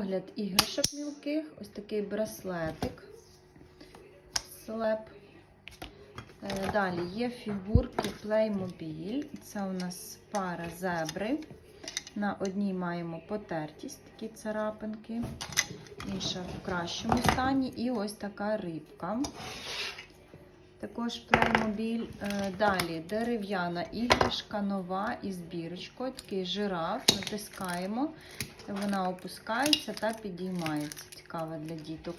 огляд іграшок мілких. Ось такий браслетик. Слеп. Е, Далі є фігурки Playmobil. Це у нас пара зебри. На одній маємо потертість, такі царапинки, інша в кращому стані. І ось така рибка. Також Playmobil. Е, Далі дерев'яна іграшка нова із бірочкою. Такий жираф. Натискаємо, вона опускається та підіймається. Цікаво для діток.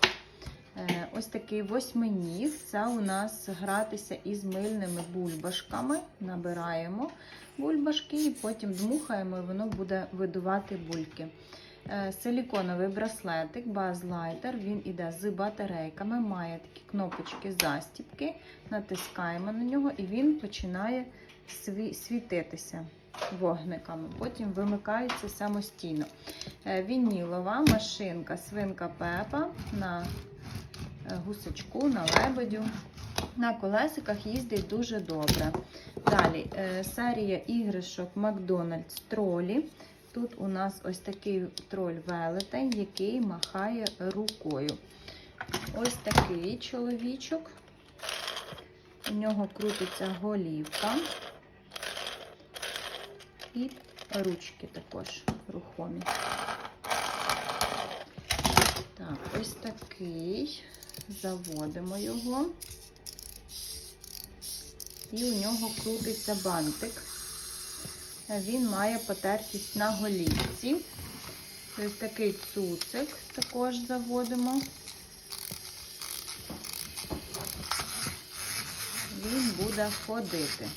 Е, Ось такий восьминіг. Це у нас гратися із мильними бульбашками. Набираємо бульбашки і потім дмухаємо, і воно буде видувати бульки. Е, Силіконовий браслетик Lighter. Він іде з батарейками, має такі кнопочки застіпки. Натискаємо на нього, і він починає світитися вогниками. Потім вимикається самостійно. Е, Вінілова машинка свинка Пепа на е, гусачку, на лебедю. На колесиках їздить дуже добре. Далі е, серія іграшок Макдональдс тролі. Тут у нас ось такий троль велетень, який махає рукою. Ось такий чоловічок. У нього крутиться голівка. І ручки також рухомі. Так, ось такий. Заводимо його. І у нього крутиться бантик. Він має потертість на голівці. Ось такий цуцик також заводимо. Він буде ходити.